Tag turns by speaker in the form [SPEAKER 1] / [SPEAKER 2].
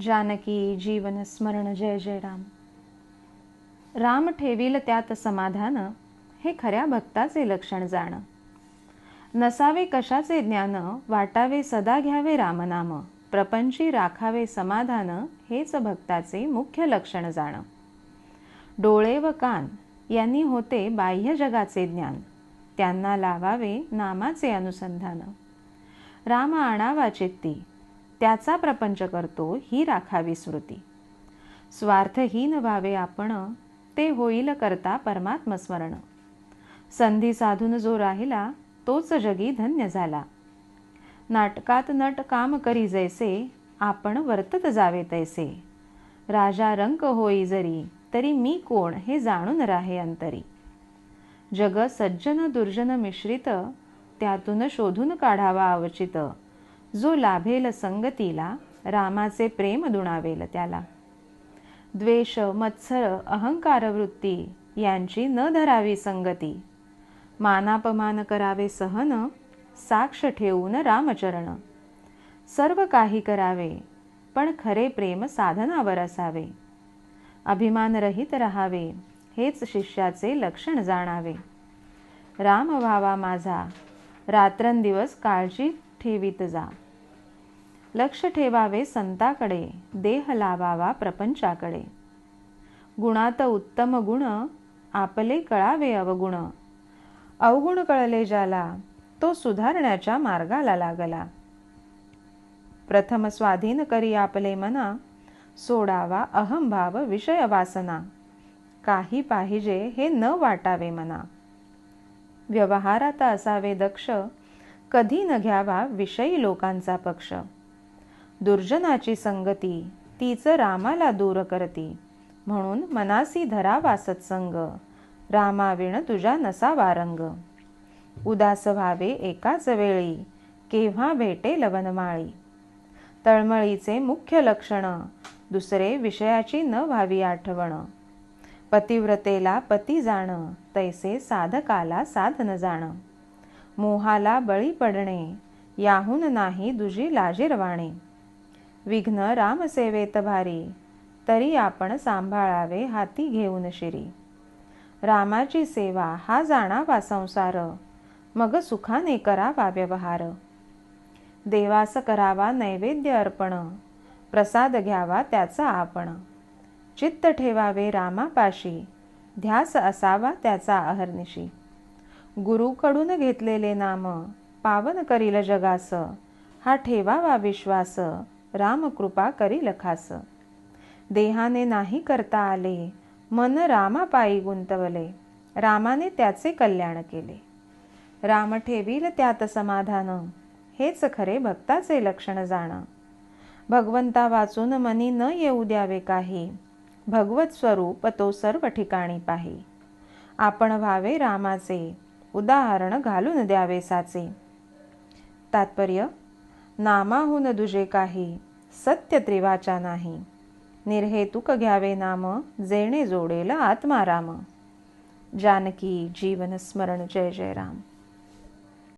[SPEAKER 1] जानकी जीवन स्मरण जय जय राम. राम ठेवील त्यात समाधान हे खऱ्या भक्ताचे लक्षण जाण. नसावे कशाचे ज्ञान वाटावे सदा घ्यावे रामनाम. प्रपंची राखावे समाधान हेच भक्ताचे मुख्य लक्षण जाण. डोळे व कान यांनी होते बाह्य जगाचे ज्ञान. त्यांना लावावे नामाचे अनुसंधान. राम आणावा चित्ती त्याचा प्रपंच करतो ही राखावी स्मृती. स्वार्थहीन व्हावे आपण ते होईल करता परमात्मस्मरण संधी साधून जो राहिला तोच जगी धन्य झाला. नाटकात नट काम करी जैसे आपण वर्तत जावे तैसे. राजा रंक होई जरी तरी मी कोण हे जाणून राहे अंतरी. जग सज्जन दुर्जन मिश्रित त्यातून शोधून काढावा अवचित. जो लाभेल संगतीला रामाचे प्रेम दुणावेल त्याला. द्वेष मत्सर अहंकार वृत्ती यांची न धरावी संगती. मानापमान करावे सहन साक्ष ठेवून रामचरण. सर्व काही करावे पण खरे प्रेम साधनावर असावे. अभिमानरहित राहावे हेच शिष्याचे लक्षण जाणावे. राम व्हावा माझा रात्रंदिवस काळजी ठेवीत जा. लक्ष ठेवावे संताकडे देह लावावा प्रपंचाकडे. गुणात उत्तम गुण आपले कळावे अवगुण. अवगुण कळले ज्याला तो सुधारण्याच्या मार्गाला लागला. प्रथम स्वाधीन करी आपले मना सोडावा अहंभाव विषय वासना. काही पाहिजे हे न वाटावे मना. व्यवहारात असावे दक्ष कधी न घ्यावा विषयी लोकांचा पक्ष. दुर्जनाची संगती तीच रामाला दूर करती. म्हणून मनासी धरावा सत्संग रामाविण तुझ्या नसावा रंग. उदास व्हावे एकाच वेळी केव्हा भेटे लवनमाळी तळमळीचे मुख्य लक्षण दुसरे विषयाची न व्हावी आठवण. पतिव्रतेला पती जाणं तैसे साधकाला साधन जाणं. मोहाला बळी पडणे याहून नाही दुजी लाजीरवाणे विघ्न रामसेवेत भारी तरी आपण सांभाळावे हाती घेऊन शिरी. रामाची सेवा हा जाणावा संसार मग सुखाने करावा व्यवहार. देवास करावा नैवेद्य अर्पण प्रसाद घ्यावा त्याचा आपण. चित्त ठेवावे रामापाशी ध्यास असावा त्याचा अहर्निशी. गुरुकडून घेतलेले नाम पावन करील जगास. हा ठेवावा विश्वास. रामकृपा करील खास. देहाने नाही करता आले मन रामापायी गुंतवले. रामाने त्याचे कल्याण केले. राम ठेवील त्यात समाधान. हेच खरे भक्ताचे लक्षण जाण. भगवंता वाचून मनी न येऊ द्यावे काही. भगवत स्वरूप तो सर्व ठिकाणी पाही. आपण व्हावे रामाचे. उदाहरण घालून द्यावे साचे. तात्पर्य नामाहून दुजे काही सत्य त्रिवाचा नाही. निर्हेतुक घ्यावे नाम जेणे जोडेल आत्माराम. जानकी जीवन स्मरण जय जय राम